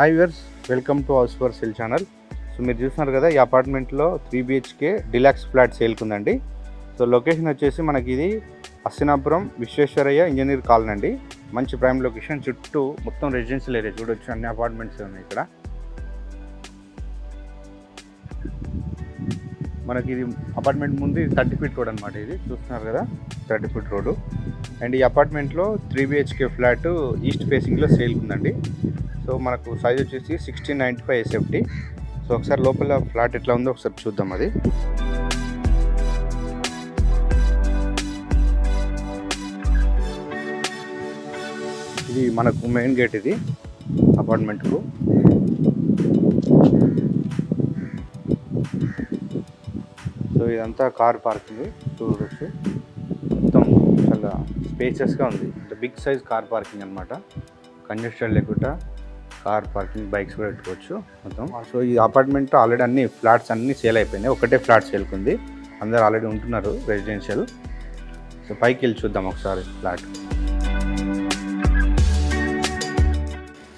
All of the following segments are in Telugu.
Hi viewers welcome to house for sale channel so మీరు చూస్తున్నారు కదా ఈ అపార్ట్మెంట్లో త్రీ బిహెచ్కే డిలాక్స్ ఫ్లాట్ సేల్కుందండి సో లొకేషన్ వచ్చేసి మనకి ఇది అస్సినాపురం విశ్వేశ్వరయ్య ఇంజనీర్ కాలనీ అండి. మంచి ప్రైమ్ లొకేషన్ చుట్టూ మొత్తం రెసిడెన్షియల్ ఏరియా చూడొచ్చు. అన్ని అపార్ట్మెంట్స్ ఉన్నాయి ఇక్కడ. మనకి ఇది అపార్ట్మెంట్ ముందు థర్టీ ఫీట్ రోడ్ అనమాట ఇది. చూస్తున్నారు కదా థర్టీ ఫీట్ రోడ్ అండ్ ఈ అపార్ట్మెంట్లో త్రీ బిహెచ్కే ఫ్లాట్ ఈస్ట్ ఫేసింగ్లో సేల్ ఉందండి సో మనకు సైజ్ వచ్చేసి sixteen ninety five SFT so ఒకసారి లోపల ఫ్లాట్ ఎట్లా ఉందో ఒకసారి చూద్దాం అది. ఇది మనకు మెయిన్ గేట్ ఇది అపార్ట్మెంట్కు సో ఇదంతా కార్ పార్కింగ్ చూడవచ్చు మొత్తం చాలా స్పేసియస్గా ఉంది. అంటే బిగ్ సైజ్ కార్ పార్కింగ్ అనమాట కంజెస్టెడ్ లేకుండా కార్ పార్కింగ్ బైక్స్ కూడా పెట్టుకోవచ్చు మొత్తం. సో ఈ అపార్ట్మెంట్ ఆల్రెడీ అన్ని ఫ్లాట్స్ అన్నీ సేల్ అయిపోయినాయి. ఒకటే ఫ్లాట్ సేల్కుంది అందరు ఆల్రెడీ ఉంటున్నారు రెసిడెన్షియల్. సో పైకి వెళ్ళి చూద్దాం ఒకసారి ఫ్లాట్.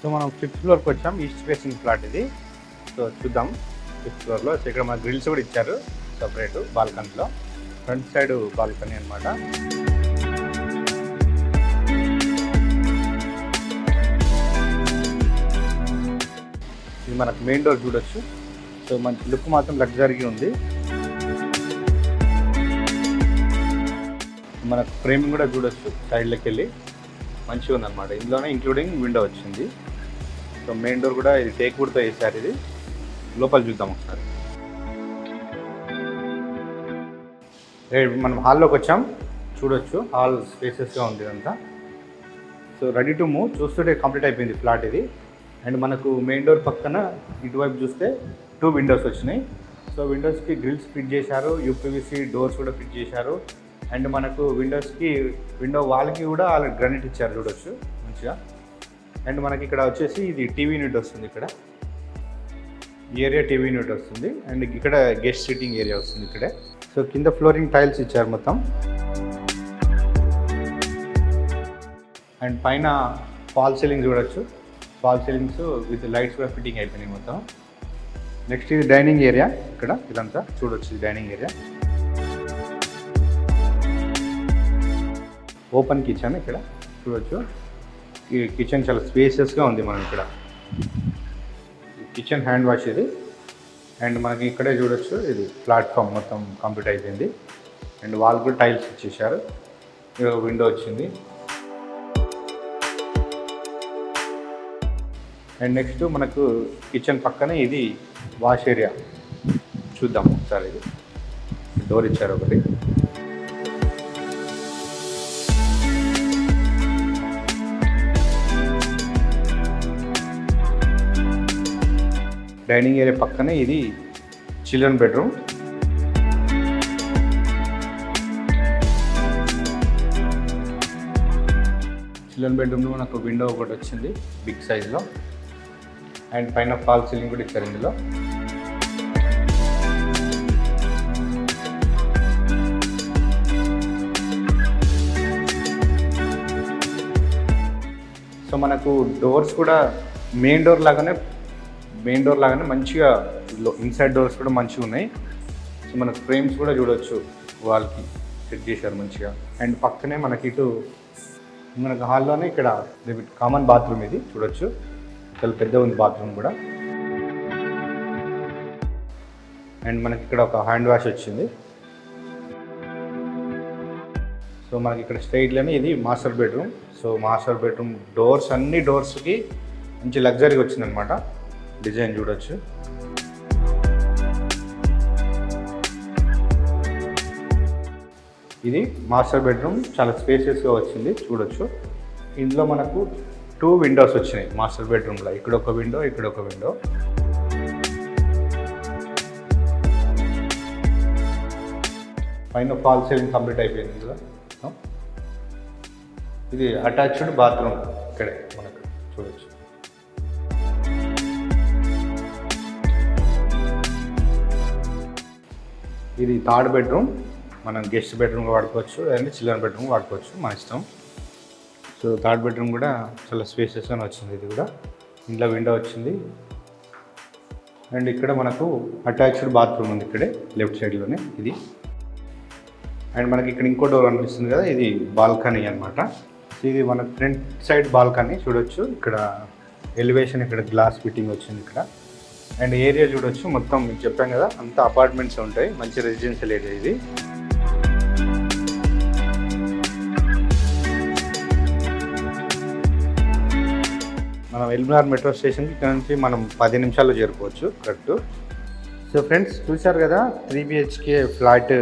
సో మనం ఫిఫ్త్ ఫ్లోర్కి వచ్చాం. ఈస్ట్ ఫేసింగ్ ఫ్లాట్ ఇది. సో చూద్దాం ఫిఫ్త్ ఫ్లోర్లో. సో ఇక్కడ మన గ్రిల్స్ కూడా ఇచ్చారు సపరేట్ బాల్కనీలో. ఫ్రంట్ సైడ్ బాల్కనీ అనమాట ఇది మనకు మెయిన్ డోర్ చూడొచ్చు. సో మంచి లుక్ మాత్రం లగ్జరీగా ఉంది. మనకు ఫ్రేమింగ్ కూడా చూడొచ్చు సైడ్లోకి వెళ్ళి. మంచిగా ఉందన్నమాట. ఇందులోనే ఇంక్లూడింగ్ విండో వచ్చింది. సో మెయిన్ డోర్ కూడా ఇది టేక్ వుడ్తో వేసారు ఇది. లోపల చూద్దాం ఒకసారి. మనం హాల్లోకి వచ్చాం. చూడొచ్చు. హాల్ స్పేసెస్గా ఉంది ఇదంతా. సో రెడీ టు మూవ్ చూస్తుంటే కంప్లీట్ అయిపోయింది ఫ్లాట్ ఇది. అండ్ మనకు మెయిన్ డోర్ పక్కన ఇటువైపు చూస్తే టూ విండోస్ వచ్చినాయి. సో విండోస్కి గ్రిల్స్ ఫిట్ చేశారు యూపీవీసీ డోర్స్ కూడా ఫిట్ చేశారు. అండ్ మనకు విండోస్కి విండో వాల్కి కూడా వాళ్ళు గ్రానైట్ ఇచ్చారు చూడొచ్చు మంచిగా. అండ్ మనకి ఇక్కడ వచ్చేసి ఇది టీవీ యూనిట్ వస్తుంది ఇక్కడ. ఏరియా టీవీ యూనిట్ వస్తుంది. అండ్ ఇక్కడ గెస్ట్ సిట్టింగ్ ఏరియా వస్తుంది ఇక్కడే. సో కింద ఫ్లోరింగ్ టైల్స్ ఇచ్చారు మొత్తం. అండ్ పైన ఫాల్ సీలింగ్ చూడొచ్చు. ఫాల్ సీలింగ్స్ విత్ లైట్స్ కూడా ఫిట్టింగ్ అయిపోయినాయి మొత్తం. నెక్స్ట్ ఇది డైనింగ్ ఏరియా ఇక్కడ ఇదంతా చూడొచ్చు ఇది డైనింగ్ ఏరియా ఓపెన్ కిచెన్ ఇక్కడ చూడొచ్చు. ఈ కిచెన్ చాలా స్పేసియస్గా ఉంది మనం ఇక్కడ. కిచెన్ హ్యాండ్ వాష్ ఇది. అండ్ మనకి ఇక్కడే చూడొచ్చు ఇది ప్లాట్ఫామ్ మొత్తం కంప్లీట్ అయిపోయింది. అండ్ వాల్ కూడా టైల్స్ ఇచ్చేసారు విండో వచ్చింది. అండ్ నెక్స్ట్ మనకు కిచెన్ పక్కనే ఇది వాష్ ఏరియా. చూద్దాం ఒకసారి ఇది. డోర్ ఇచ్చారు ఒకటి. డైనింగ్ ఏరియా పక్కనే ఇది చిల్డ్రన్ బెడ్రూమ్. చిల్డ్రన్ బెడ్రూమ్లో నాకు విండో ఒకటి వచ్చింది బిగ్ సైజ్లో. అండ్ పైన ఫాల్ సీలింగ్ కూడా ఇచ్చారు ఇందులో. సో మనకు డోర్స్ కూడా మెయిన్ డోర్ లాగానే మెయిన్ డోర్ లాగానే మంచిగా ఇన్సైడ్ డోర్స్ కూడా మంచిగా ఉన్నాయి. సో మనకు ఫ్రేమ్స్ కూడా చూడొచ్చు వాల్కి సెట్ చేశారు మంచిగా. అండ్ పక్కనే మనకి ఇటు మనకు హాల్లోనే ఇక్కడ కామన్ బాత్రూమ్ ఇది చూడొచ్చు. చాలా పెద్ద ఉంది బాత్రూమ్ కూడా. అండ్ మనకి ఇక్కడ ఒక హ్యాండ్ వాష్ వచ్చింది. సో మనకి ఇక్కడ స్ట్రైట్లోనే ఇది master bedroom so master bedroom doors అన్ని డోర్స్కి మంచి లగ్జరీగా వచ్చిందనమాట డిజైన్ చూడొచ్చు. ఇది మాస్టర్ బెడ్రూమ్ చాలా స్పేసియస్గా వచ్చింది చూడొచ్చు. ఇందులో మనకు టూ విండోస్ వచ్చినాయి మాస్టర్ బెడ్రూమ్లో. ఇక్కడ ఒక విండో ఇక్కడ ఒక విండో. పైన ఫాల్ సీలింగ్ కంప్లీట్ అయిపోయింది కదా. ఇది అటాచ్డ్ బాత్రూమ్ ఇక్కడే మనకు చూడొచ్చు. ఇది థర్డ్ బెడ్రూమ్. మనం గెస్ట్ బెడ్రూమ్ వాడుకోవచ్చు లేదంటే చిల్డ్రన్ బెడ్రూమ్ వాడుకోవచ్చు మన ఇష్టం. సో థర్డ్ బెడ్రూమ్ కూడా చాలా స్పేసెస్గానే వచ్చింది ఇది కూడా. ఇంట్లో విండో వచ్చింది. అండ్ ఇక్కడ మనకు అటాచ్డ్ బాత్రూమ్ ఉంది ఇక్కడే లెఫ్ట్ సైడ్లోనే ఇది. అండ్ మనకి ఇక్కడ ఇంకో డోర్ అనిపిస్తుంది కదా ఇది బాల్కనీ అనమాట ఇది మన ఫ్రంట్ సైడ్ బాల్కనీ చూడొచ్చు. ఇక్కడ ఎలివేషన్ ఇక్కడ గ్లాస్ ఫిట్టింగ్ వచ్చింది ఇక్కడ. అండ్ ఏరియా చూడొచ్చు. మొత్తం మీకు చెప్పాం కదా అంతా అపార్ట్మెంట్స్ ఉంటాయి. మంచి రెసిడెన్షియల్ ఏరియా ఇది. ఎల్మినార్ మెట్రో స్టేషన్కి ఇక్కడ నుంచి మనం పది నిమిషాల్లో చేరుకోవచ్చు కరెక్ట్. సో ఫ్రెండ్స్ చూశారు కదా త్రీ బిహెచ్కే ఫ్లాట్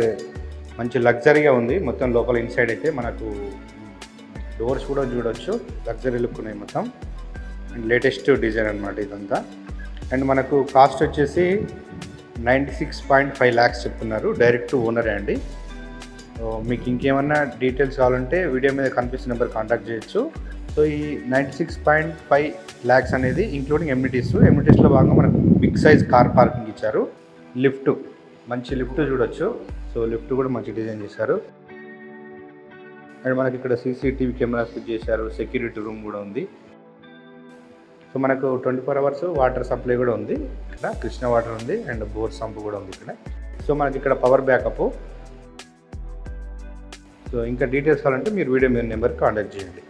మంచి లగ్జరీగా ఉంది. మొత్తం లోపల ఇన్సైడ్ అయితే మనకు డోర్స్ కూడా చూడొచ్చు. లగ్జరీ లుక్ ఉన్నాయి మొత్తం. అండ్ లేటెస్ట్ డిజైన్ అనమాట ఇదంతా. అండ్ మనకు కాస్ట్ వచ్చేసి ninety six point five lakhs చెప్తున్నారు డైరెక్ట్ ఓనరే అండి. మీకు ఇంకేమన్నా డీటెయిల్స్ కావాలంటే వీడియో మీద కనిపిస్తున్న నెంబర్ కాంటాక్ట్ చేయొచ్చు. సో ఈ ninety six point five lakhs అనేది ఇంక్లూడింగ్ ఎమ్యూనిటీస్ ఎమ్యూనిటీస్లో భాగంగా మనకు బిగ్ సైజ్ కార్ పార్కింగ్ ఇచ్చారు. లిఫ్ట్ మంచి లిఫ్ట్ చూడొచ్చు. సో లిఫ్ట్ కూడా మంచి డిజైన్ చేశారు. అండ్ మనకి ఇక్కడ సీసీటీవీ కెమెరాస్ ఫిట్ చేశారు. సెక్యూరిటీ రూమ్ కూడా ఉంది. సో మనకు twenty four hours water supply కూడా ఉంది. ఇక్కడ కృష్ణ వాటర్ ఉంది అండ్ బోర్ సంప్ కూడా ఉంది ఇక్కడ. సో మనకి ఇక్కడ పవర్ బ్యాకప్ సో ఇంకా డీటెయిల్స్ కావాలంటే మీరు వీడియో మీ నెంబర్కి కాంటాక్ట్ చేయండి.